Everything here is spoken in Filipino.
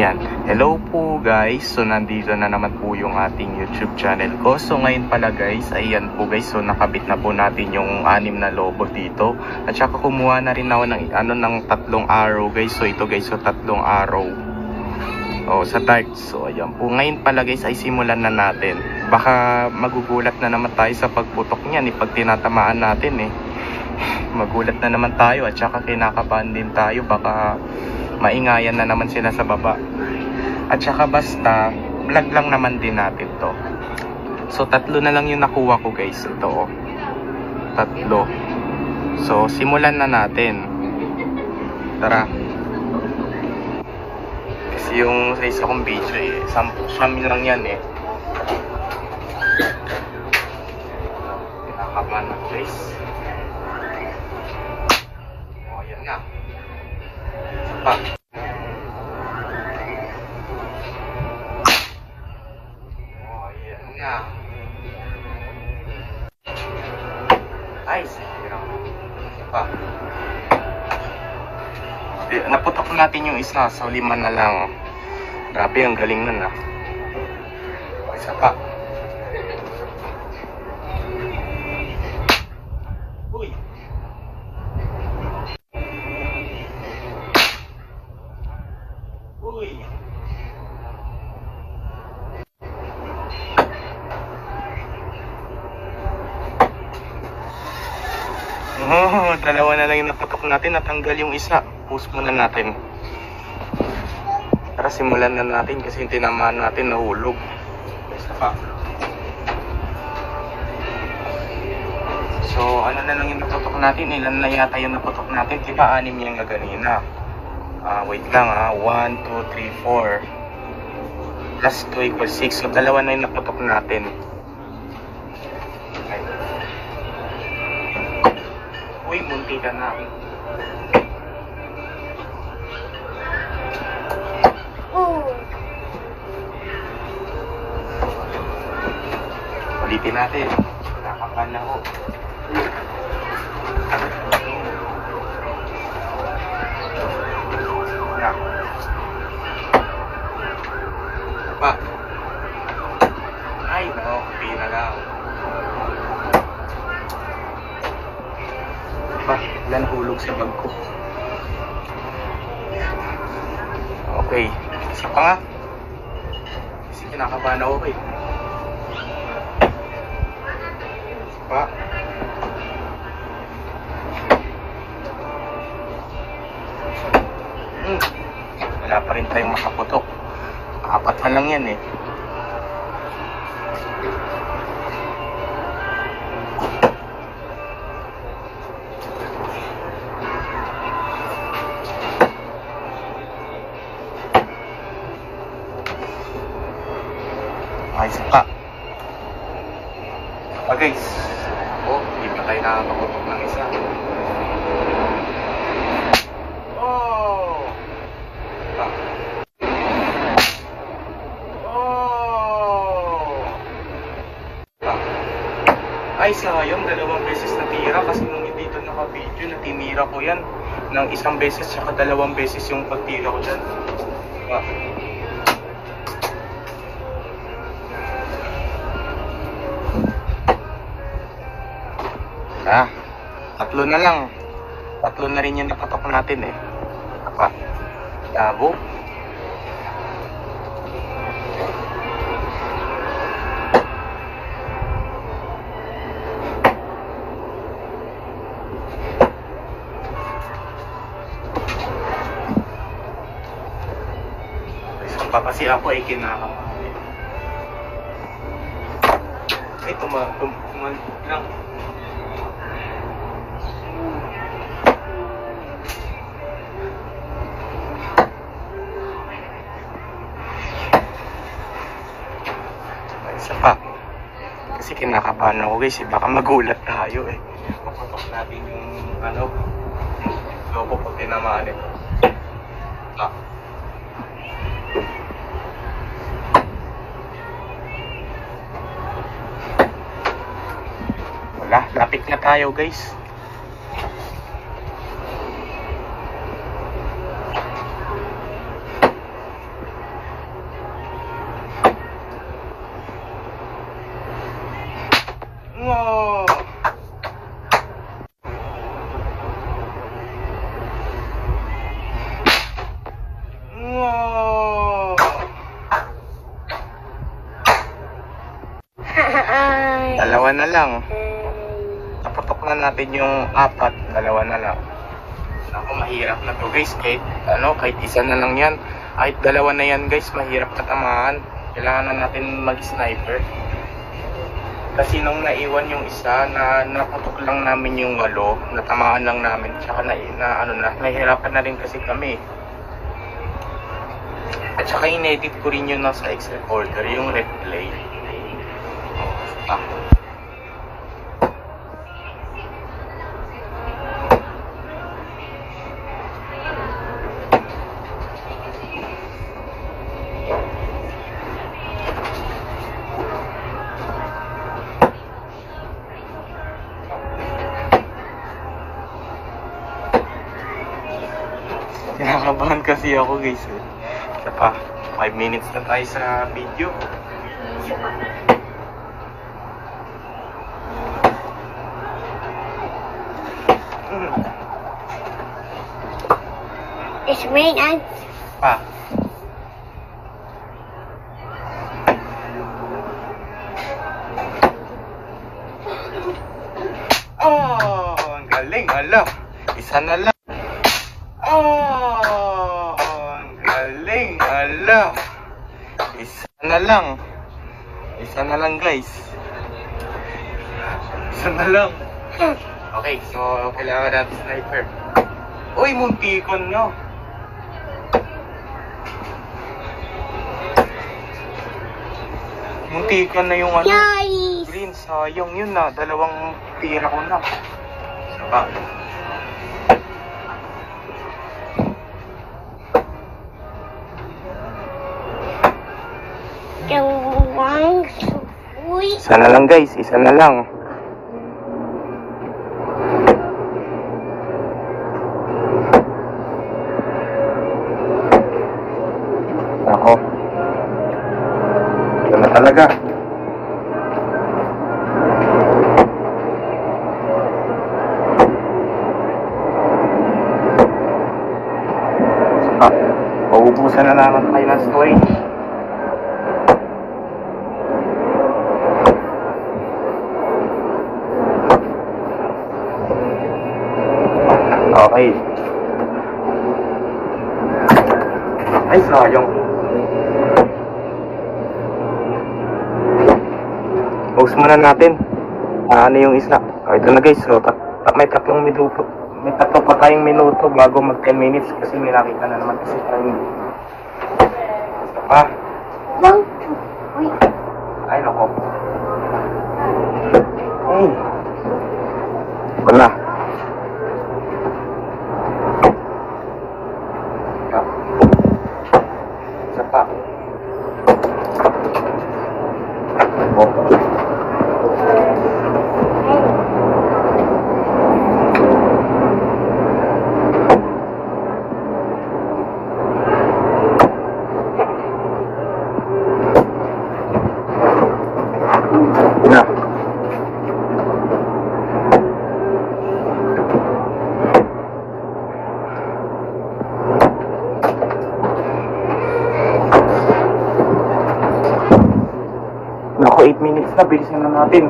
Yan. Hello po guys. So nandito na naman po yung ating YouTube channel ko. So ngayon pala guys, ayan po guys. So nakabit na po natin yung anim na lobo dito. At saka kumuha na rin ako ng ano ng tatlong arrow guys. So ito guys, so tatlong arrow. Oh, sa darts. So ayan po. Ngayon pala guys ay simulan na natin. Baka magugulat na naman tayo sa pagputok niyan eh, pag tinatamaan natin eh. Magulat na naman tayo at saka kinakabahan din tayo baka maingayan na naman sila sa baba. At saka basta, vlog lang naman din natin to. So, tatlo na lang yung nakuha ko guys. Ito oh. Tatlo. So, simulan na natin. Tara. Kasi yung sa isa kong video eh, sampu, siyam lang yan eh. Kinakabahan na guys. Pa. Oh, yan na. Sige. Isa pa. Eh, Naputok natin yung isa, so lima na lang. Grabe, ang galing nun ah. Isa pa. Uy! Uy! Oh, dalawa na lang yung naputok natin. Natanggal yung isa. Post muna natin. Tara, simulan na natin kasi yung tinamaan natin nahulog. Isa pa. So, ano na lang yung naputok natin? Ilan na yata yung naputok natin? Di ba anim yung gaganina? Ah, wait lang ah. 1, 2, 3, 4. Plus 2 equals 6. So, dalawa na yung naputok natin. Okay. Uy, munti ka na. Ulitin natin. Nakakapan na Na. Pa. Ay, no. Hindi na lang. Pa, ilan hulog sa bag ko. Okay. Isa pa nga. Kasi kinakabahan ako eh. Pa. Wala pa rin tayong makaputok. Apat na lang yan eh. Ayos pa. Ah guys. Oh, hindi pa tayo nakakaputok ng isa. Oh! Ah. Oh! Ah. Ay, sayang. Dalawang beses natira kasi nung dito naka-video, natinira ko yan ng isang beses saka dalawang beses yung pagtira ko dyan. Ah. Ah, tatlo na lang. Tatlo na rin yung napatok natin eh. Apa? Labo. Isa pa kasi ako ay kinakabahan. Ay, tuma, tum, tumal lang. Isa pa. Kasi kinakabahan ako guys, eh. baka magulat tayo eh. Maputok natin yung ano, lobo pag tinamaan ito. tayo guys Whoa. Whoa. Dalawa na lang. Napatok na natin yung apat, dalawa na lang. Ako, mahirap na to guys. Kahit, ano, kahit isa na lang yan. Kahit dalawa na yan guys, mahirap katamaan. Kailangan na natin mag-sniper. Kasi nung naiwan yung isa, na napatok lang namin yung walo, natamaan lang namin, tsaka na, na ano na, nahihirapan na rin kasi kami. At saka inedit ko rin yun nasa Excel folder, yung replay. Ah. Kinakabahan kasi ako guys eh. Isa pa, 5 minutes na tayo sa video. It's rain and Pa. Oh, ang galing, ala. Isa na lang. Oh, ang galing, ala. Isa na lang. Isa na lang, guys. Isa na lang. Okay, so kailangan natin sniper. Uy, muntikon no. Muntikan na yung ano. guys. Green, sayang yun na. Dalawang tira ko na. Isa Isa na lang guys, isa na lang. Ako. Ito na talaga. Ah, mauubusan na naman tayo ng storage. Okay. Ay, sayang. Post muna natin. Ah, ano yung isa? Oh, ito na guys. So, tat tat- may tatlong minuto. May tatlo pa tayong minuto bago mag 10 minutes kasi may nakita na naman kasi tayong pa. One, two, three. Ay, nako. Ay. Wala. Naku, 8 minutes na. Bilisan na natin.